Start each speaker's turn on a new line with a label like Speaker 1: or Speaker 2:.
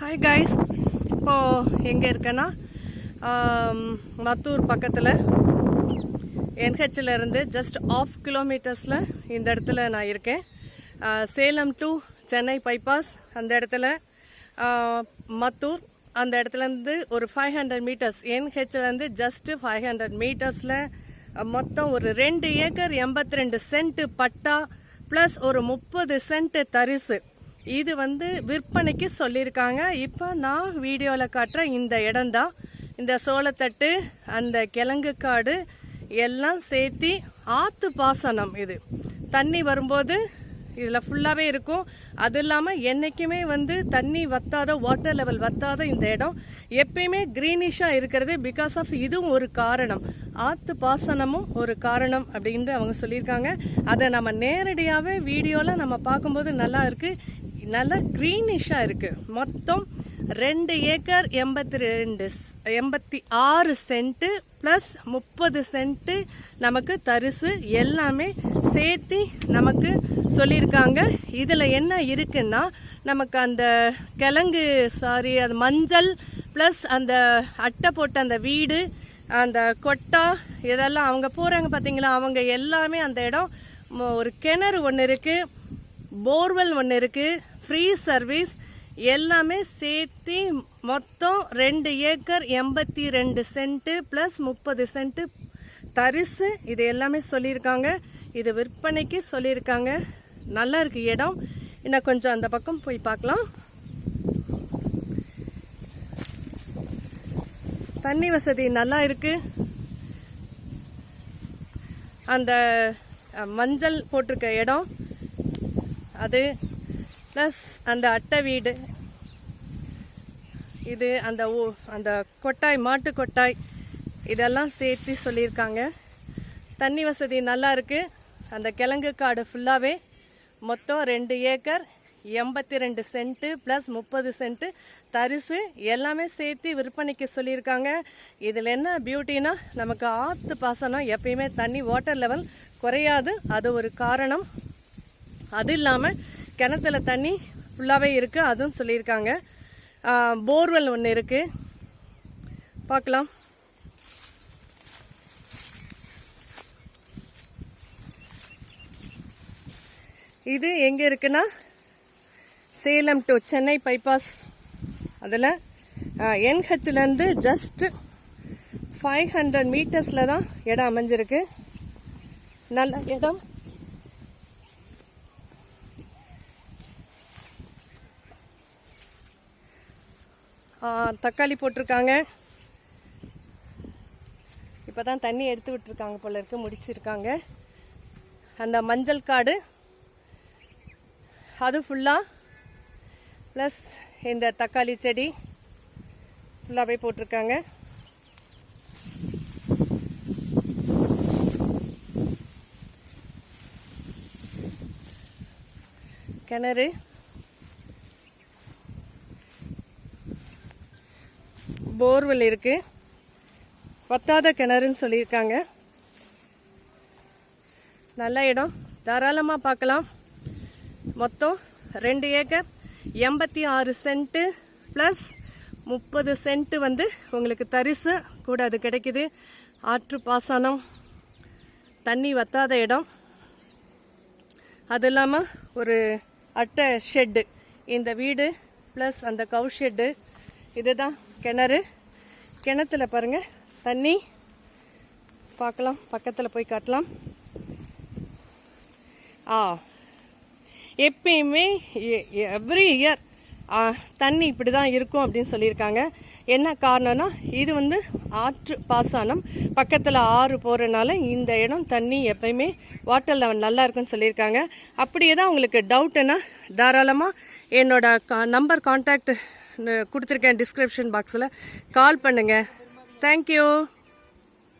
Speaker 1: Hi guys இப்போது எங்கே இருக்கேன்னா மத்தூர் பக்கத்தில். என்ஹெச்லேருந்து ஜஸ்ட் ஆஃப் கிலோமீட்டர்ஸில் இந்த இடத்துல நான் இருக்கேன். சேலம் டு சென்னை பைபாஸ் அந்த இடத்துல மத்தூர் அந்த இடத்துலேருந்து ஒரு ஃபைவ் ஹண்ட்ரட் மீட்டர்ஸ் என்ஹெச்லேருந்து ஜஸ்ட்டு ஃபைவ் ஹண்ட்ரட் மீட்டர்ஸில் மொத்தம் ஒரு ரெண்டு ஏக்கர் எண்பத்தி ரெண்டு சென்ட்டு பட்டா ப்ளஸ் ஒரு முப்பது சென்ட்டு தரிசு. இது வந்து விற்பனைக்கு சொல்லியிருக்காங்க. இப்போ நான் வீடியோவில் காட்டுற இந்த இடம்தான். இந்த சோளத்தட்டு அந்த கிழங்கு காடு எல்லாம் சேர்த்தி ஆற்று பாசனம் இது. தண்ணி வரும்போது இதில் ஃபுல்லாகவே இருக்கும். அது இல்லாமல் என்றைக்குமே வந்து தண்ணி வத்தாத வாட்டர் லெவல் வத்தாத இந்த இடம். எப்பயுமே க்ரீனிஷாக இருக்கிறது பிகாஸ் ஆஃப் இதுவும் ஒரு காரணம். ஆற்று பாசனமும் ஒரு காரணம் அப்படின்ட்டு அவங்க சொல்லியிருக்காங்க. அதை நம்ம நேரடியாகவே வீடியோவில் நம்ம பார்க்கும்போது நல்லா இருக்குது நல்லா க்ரீனிஷாக இருக்குது மொத்தம் ரெண்டு ஏக்கர் எண்பத்தி ரெண்டு எண்பத்தி ஆறு சென்ட்டு ப்ளஸ் முப்பது சென்ட்டு நமக்கு தரிசு எல்லாமே சேர்த்து நமக்கு சொல்லியிருக்காங்க. இதில் என்ன இருக்குன்னா நமக்கு அந்த கிழங்கு சாரி அது மஞ்சள் ப்ளஸ் அந்த அட்டை போட்ட அந்த வீடு அந்த கொட்டா இதெல்லாம் அவங்க போகிறாங்க பார்த்தீங்களா அவங்க எல்லாமே அந்த இடம் ஒரு கிணறு ஒன்று இருக்குது போர்வெல் ஒன்று இருக்குது ஃப்ரீ சர்வீஸ் எல்லாமே சேர்த்து மொத்தம் ரெண்டு ஏக்கர் எண்பத்தி ரெண்டு சென்ட்டு ப்ளஸ் முப்பது சென்ட்டு தரிசு. இது எல்லாமே சொல்லியிருக்காங்க. இது விற்பனைக்கு சொல்லியிருக்காங்க. நல்லா இருக்கு இடம். இன்னும் கொஞ்சம் அந்த பக்கம் போய் பார்க்கலாம். தண்ணி வசதி நல்லா இருக்கு. அந்த மஞ்சள் போட்டிருக்க இடம். அது ப்ளஸ் அந்த அட்டை வீடு. இது அந்த ஊ- அந்த கொட்டாய் மாட்டு கொட்டாய் இதெல்லாம் சேர்த்து சொல்லியிருக்காங்க. தண்ணி வசதி நல்லா இருக்குது அந்த கிழங்கு காடு ஃபுல்லாகவே மொத்தம் ரெண்டு ஏக்கர் எண்பத்தி ரெண்டு சென்ட்டு ப்ளஸ் முப்பது சென்ட்டு தரிசு எல்லாமே சேர்த்து விற்பனைக்கு சொல்லியிருக்காங்க. இதில் என்ன பியூட்டினா நமக்கு ஆற்று பாசனம் எப்பயுமே தண்ணி வாட்டர் லெவல் குறையாது. அது ஒரு காரணம். அது இல்லாமல் கிணத்துல தண்ணி ஃபுல்லாகவே இருக்குது அதுவும் சொல்லியிருக்காங்க. போர்வெல் ஒன்று இருக்குது பார்க்கலாம். இது எங்கே இருக்குன்னா? சேலம் டு சென்னை பைபாஸ் அதில் என்ஹெச்லேருந்து ஜஸ்ட் ஃபைவ் ஹண்ட்ரட் மீட்டர்ஸில் தான் இடம் அமைஞ்சிருக்கு. நல்ல இடம். தக்காளி போட்டிருக்காங்க. இப்போ தான் தண்ணி எடுத்து விட்டுருக்காங்க போல இருக்கு முடிச்சிருக்காங்க. அந்த மஞ்சள் காடு அது ஃபுல்லாக ப்ளஸ் இந்த தக்காளி செடி ஃபுல்லாகவே போட்டிருக்காங்க. கிணறு போர்வெல் இருக்குது வத்தாத கிணறுன்னு சொல்லியிருக்காங்க. நல்ல இடம். தாராளமாக பார்க்கலாம். மொத்தம் ரெண்டு ஏக்கர் எண்பத்தி ஆறு சென்ட்டு ப்ளஸ் முப்பது சென்ட்டு வந்து உங்களுக்கு தரிசு. கூட அது கிடைக்குது. ஆற்று பாசனம். தண்ணி வத்தாத இடம். அது இல்லாமல் ஒரு அட்டை ஷெட்டு இந்த வீடு ப்ளஸ் அந்த கவு ஷெட்டு இதுதான் கிணறு. கிணத்துல பாருங்க தண்ணி. பார்க்கலாம் பக்கத்தில் போய் காட்டலாம். ஆ எப்பயுமே எவ்ரி இயர் தண்ணி இப்படி தான் இருக்கும் அப்படின்னு சொல்லியிருக்காங்க. என்ன காரணம்னா இது வந்து ஆற்று பாசனம். பக்கத்தில் ஆறு போகிறனால இந்த இடம் தண்ணி எப்பயுமே வாட்டர் லெவல் நல்லா இருக்குன்னு சொல்லியிருக்காங்க. அப்படியே தான் உங்களுக்கு டவுட்டுன்னா தாராளமாக என்னோட கா நம்பர் கான்டாக்ட் கொடுத்துருக்கேன் டிஸ்கிரிப்ஷன் பாக்ஸில் கால் பண்ணுங்கள் தேங்க்யூ